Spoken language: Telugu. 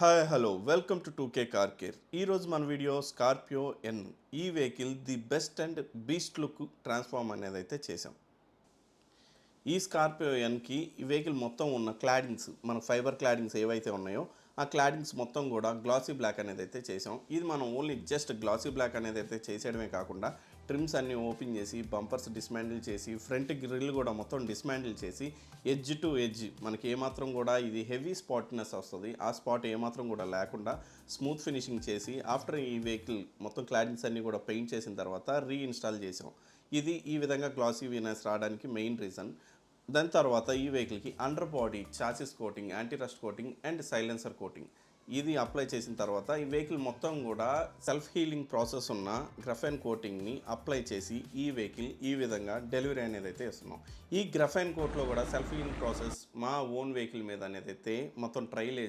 Hi hello welcome to two K car care ఈరోజు మన వీడియో స్కార్పియో ఎన్ ఈ vehicle the best and beast look transform అనేది అయితే చేసాం ఈ స్కార్పియో ఎన్కి ఈ వెహికల్ మొత్తం ఉన్న క్లాడింగ్స్ మన ఫైబర్ క్లాడింగ్స్ ఏవైతే ఉన్నాయో ఆ క్లాడింగ్స్ మొత్తం కూడా గ్లాసీ బ్లాక్ అనేది అయితే చేసాం ఇది మనం ఓన్లీ జస్ట్ గ్లాసీ బ్లాక్ అనేది అయితే చేసేయడమే కాకుండా ట్రిమ్స్ అన్ని ఓపెన్ చేసి బంపర్స్ డిస్మాండిల్ చేసి ఫ్రంట్ గ్రిల్ కూడా మొత్తం డిస్మాండిల్ చేసి ఎడ్జ్ టు ఎడ్జ్ మనకి ఏమాత్రం కూడా ఇది హెవీ స్పాట్నెస్ వస్తుంది. ఆ స్పాట్ ఏమాత్రం కూడా లేకుండా స్మూత్ ఫినిషింగ్ చేసి ఆఫ్టర్ ఈ వెహికల్ మొత్తం క్లారిన్స్ అన్ని కూడా పెయింట్ చేసిన తర్వాత రీఇన్స్టాల్ చేసాం. ఇది ఈ విధంగా గ్లాసీ వీనెస్ రావడానికి మెయిన్ రీజన్ దాని తర్వాత ఈ వెహికల్కి under body chassis coating anti rust coating and silencer coating ఇది అప్లై చేసిన తర్వాత ఈ వెహికల్ మొత్తం కూడా సెల్ఫ్ హీలింగ్ ప్రాసెస్ ఉన్న గ్రఫైన్ కోటింగ్ని అప్లై చేసి ఈ వెహికల్ ఈ విధంగా డెలివరీ అనేది అయితే ఇస్తున్నాం. ఈ గ్రఫైన్ కోట్లో కూడా సెల్ఫ్ హీలింగ్ ప్రాసెస్ మా ఓన్ వెహికల్ మీద అనేది అయితే మొత్తం ట్రైల్